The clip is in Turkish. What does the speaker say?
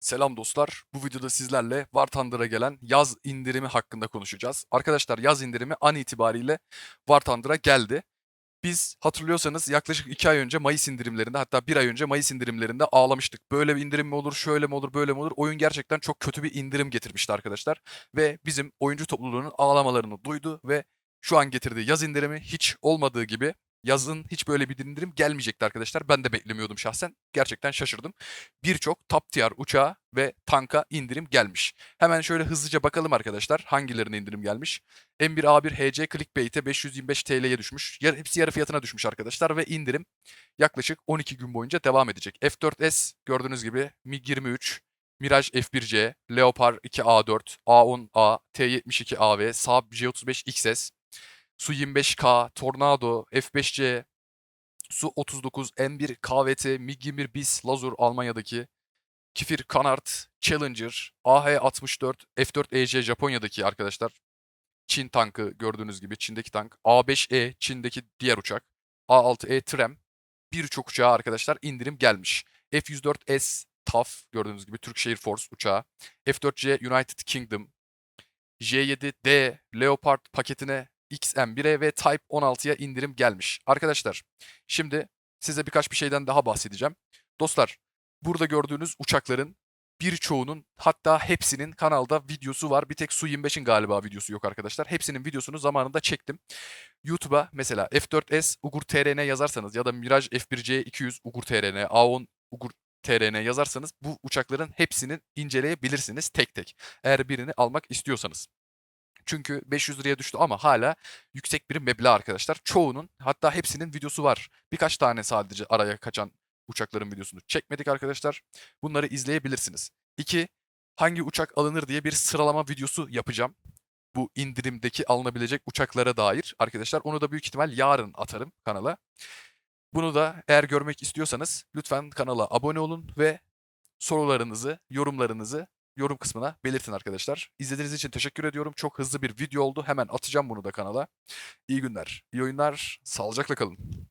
Selam dostlar. Bu videoda sizlerle War Thunder'a gelen yaz indirimi hakkında konuşacağız. Arkadaşlar yaz indirimi an itibariyle War Thunder'a geldi. Biz hatırlıyorsanız yaklaşık 2 ay önce Mayıs indirimlerinde hatta 1 ay önce Mayıs indirimlerinde ağlamıştık. Böyle bir indirim mi olur, şöyle mi olur, böyle mi olur? Oyun gerçekten çok kötü bir indirim getirmişti arkadaşlar. Ve bizim oyuncu topluluğunun ağlamalarını duydu ve şu an getirdiği yaz indirimi hiç olmadığı gibi yazın hiç böyle bir indirim gelmeyecekti arkadaşlar. Ben de beklemiyordum şahsen. Gerçekten şaşırdım. Birçok top tier uçağa ve tanka indirim gelmiş. Hemen şöyle hızlıca bakalım arkadaşlar hangilerine indirim gelmiş. M1A1 HC Clickbait'e 525 TL'ye düşmüş. Yar, hepsi yarı fiyatına düşmüş arkadaşlar ve indirim yaklaşık 12 gün boyunca devam edecek. F4S gördüğünüz gibi MiG-23, Mirage F1C, Leopard 2A4, A10A, T72AV, Saab J35 XS, Su-25K, Tornado, F5C, Su-39, M1 KVT, MiG-21 BIS, Lazur Almanya'daki, Kifir Kanart, Challenger, AH-64, F4EJ Japonya'daki arkadaşlar. Çin tankı gördüğünüz gibi Çin'deki tank. A5E Çin'deki diğer uçak. A6E Trem. Birçok uçağa arkadaşlar indirim gelmiş. F-104S TAF gördüğünüz gibi Turkish Air Force uçağı. F-4C United Kingdom. J7D Leopard paketine XM1'e ve Type 16'ya indirim gelmiş. Arkadaşlar şimdi size birkaç bir şeyden daha bahsedeceğim. Dostlar burada gördüğünüz uçakların birçoğunun hatta hepsinin kanalda videosu var. Bir tek Su-25'in galiba videosu yok arkadaşlar. Hepsinin videosunu zamanında çektim. YouTube'a mesela F4S Ugur TRN yazarsanız ya da Mirage F1C 200 Ugur TRN, A10 Ugur TRN yazarsanız bu uçakların hepsini inceleyebilirsiniz tek tek. Eğer birini almak istiyorsanız. Çünkü 500 liraya düştü ama hala yüksek bir meblağ arkadaşlar. Çoğunun hatta hepsinin videosu var. Birkaç tane sadece araya kaçan uçakların videosunu çekmedik arkadaşlar. Bunları izleyebilirsiniz. 2. Hangi uçak alınır diye bir sıralama videosu yapacağım. Bu indirimdeki alınabilecek uçaklara dair arkadaşlar. Onu da büyük ihtimal yarın atarım kanala. Bunu da eğer görmek istiyorsanız lütfen kanala abone olun ve sorularınızı, yorumlarınızı yorum kısmına belirtin arkadaşlar. İzlediğiniz için teşekkür ediyorum. Çok hızlı bir video oldu. Hemen atacağım bunu da kanala. İyi günler, iyi oyunlar, sağlıcakla kalın.